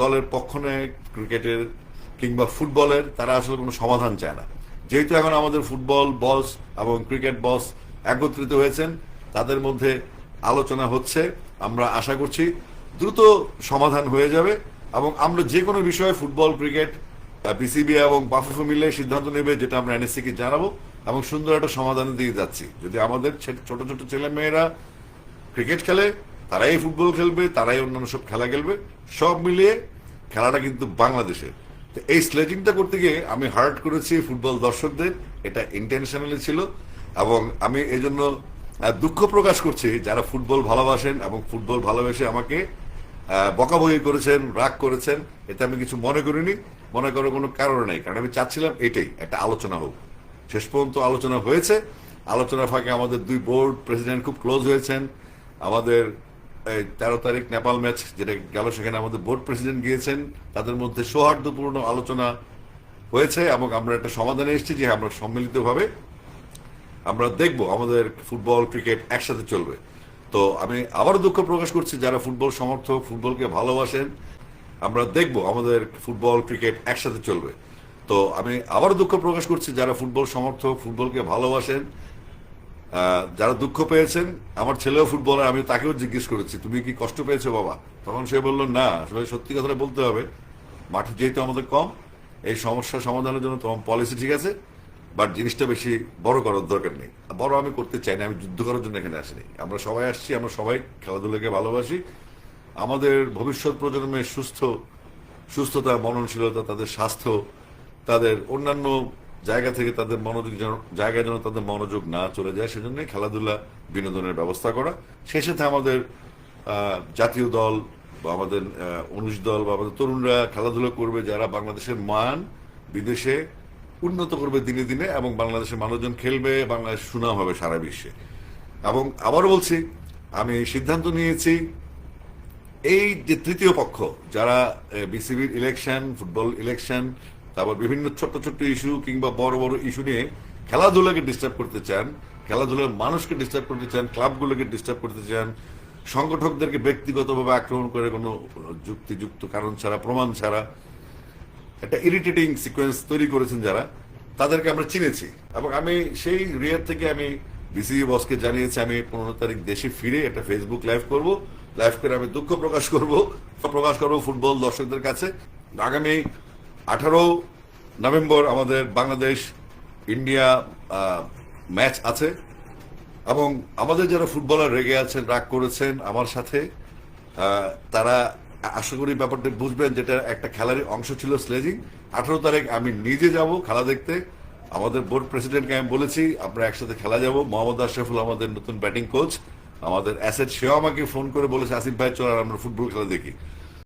দলের পক্ষ নেয় ক্রিকেটের কিংবা ফুটবলের, তারা আসলে কোনো সমাধান চায় না। যেহেতু এখন আমাদের ফুটবল বস এবং ক্রিকেট বস একত্রিত হয়েছেন, তাদের মধ্যে আলোচনা হচ্ছে। আমরা আশা করছি দ্রুত সমাধান হয়ে যাবে এবং আমরা যে কোনো বিষয়ে ফুটবল, ক্রিকেট বিসিবি এবং বাফুফু মিলে সিদ্ধান্ত নেবে, যেটা আমরা এনএসসি কে জানাব এবং সুন্দর একটা সমাধানের দিকে যাচ্ছি। যদি আমাদের ছোট ছোট ছেলে মেয়েরা ক্রিকেট খেলে তারাই ফুটবল খেলবে, তারাই অন্যান্য সব খেলা খেলবে। সব মিলিয়ে খেলাটা কিন্তু বাংলাদেশের। তো এই স্লেজিংটা করতে গিয়ে আমি হার্ট করেছি ফুটবল দর্শকদের, এটা ইন্টেনশনালি ছিল। এবং আমি এই জন্য দুঃখ প্রকাশ করছি যারা ফুটবল ভালোবাসেন এবং ফুটবল ভালোবেসে আমাকে বকাবকি করেছেন, রাগ করেছেন। এতে আমি কিছু মনে করিনি, মনে করার কোনো কারণ নেই। কারণ আমি চাচ্ছিলাম এটাই, একটা আলোচনা হোক। শেষ পর্যন্ত আলোচনা হয়েছে। আলোচনার ফাঁকে আমাদের দুই বোর্ড প্রেসিডেন্ট খুব ক্লোজ হয়েছেন। আমাদের তেরো তারিখ নেপাল ম্যাচ যেটা গেল, সেখানে আমাদের বোর্ড প্রেসিডেন্ট গিয়েছেন। তাদের মধ্যে সৌহার্দ্যপূর্ণ আলোচনা হয়েছে এবং আমরা একটা সমাধানে এসেছি যে আমরা সম্মিলিতভাবে আমরা দেখব আমাদের ফুটবল, ক্রিকেট একসাথে চলবে। তো আমি আবারও দুঃখ প্রকাশ করছি যারা ফুটবল সমর্থক, ফুটবলকে ভালোবাসেন, আমরা দেখব আমাদের ফুটবল, ক্রিকেট একসাথে চলবে। তো আমি আবারও দুঃখ প্রকাশ করছি যারা ফুটবল সমর্থক, ফুটবলকে ভালোবাসেন যারা দুঃখ পেয়েছেন, আমার ছেলেও ফুটবলার, আমি তাকেও জিজ্ঞেস করেছি, তুমি কি কষ্ট পেয়েছ বাবা? তখন সে বলল, না, আসলে সত্যি কথাটা বলতে হবে, মাঠে যেহেতু আমাদের কম, এই সমস্যা সমাধানের জন্য তোমার পলিসি ঠিক আছে বাট জিনিসটা বেশি বড় করার দরকার নেই। বড় আমি করতে চাই না, আমি যুদ্ধ করার জন্য এখানে আসিনি। আমরা সবাই আসছি, আমরা সবাই খেলাধুলাকে ভালোবাসি। আমাদের ভবিষ্যৎ প্রজন্মের সুস্থ, সুস্থতা, মননশীলতা, তাদের স্বাস্থ্য, তাদের অন্যান্য জায়গা থেকে তাদের মনোযোগ যেন, জায়গায় যেন তাদের মনোযোগ না চলে যায় সেজন্য খেলাধুলা বিনোদনের ব্যবস্থা করা। সেই সাথে আমাদের জাতীয় দল বা আমাদের অনুষ দল বা আমাদের তরুণরা খেলাধুলা করবে, যারা বাংলাদেশের মান বিদেশে উন্নত করবে দিনে দিনে এবং বাংলাদেশের মানুষজন খেলবে, বাংলাদেশ সুনাম হবে সারা বিশ্বে। এবং আবারও বলছি, আমি সিদ্ধান্ত নিয়েছি, এই যে তৃতীয় পক্ষ, যারা বিসিবির ইলেকশন ফুটবল ইলেকশন তারপর বিভিন্ন ছোট্ট ছোট্ট ইস্যু কিংবা বড় বড় ইস্যু নিয়ে খেলাধুলাকে ডিস্টার্ব করতে চান, খেলাধুলার মানুষকে ডিস্টার্ব করতে চান ক্লাবগুলোকে ডিস্টার্ব করতে চান, সংগঠকদেরকে ব্যক্তিগতভাবে আক্রমণ করে কোনো যুক্তিযুক্ত কারণ ছাড়া, প্রমাণ ছাড়া, একটা ইরিটেটিং সিকোয়েন্স তৈরি করেছেন যারা, তাদেরকে আমরা চিনেছি। এবং আমি সেই রিয়ার থেকে আমি বিসিবি বসকে জানিয়েছি, আমি পনেরো তারিখ দেশে ফিরে একটা ফেসবুক লাইভ করব লাইভ করে আমি দুঃখ প্রকাশ করব প্রকাশ করব ফুটবল দর্শকদের কাছে। আগামী আঠারো নভেম্বর আমাদের বাংলাদেশ, ইন্ডিয়া ম্যাচ আছে এবং আমাদের যারা ফুটবলার রেগে আছেন, রাগ করেছেন আমার সাথে তারা আশা করি ব্যাপারটা বুঝবেন যেটা একটা খেলারই অংশ ছিল স্লেজিং। আঠারো তারিখ আমি নিজে যাব খেলা দেখতে। আমাদের বোর্ড প্রেসিডেন্টকে আমি বলেছি, আমরা একসাথে খেলা যাব। মোহাম্মদ আশরাফুল আমাদের নতুন ব্যাটিং কোচ। আমাদের অ্যাসেট সেও আমাকে ফোন করে বলেছে, আসিফ ভাই, চল আমরা ফুটবল খেলা দেখি।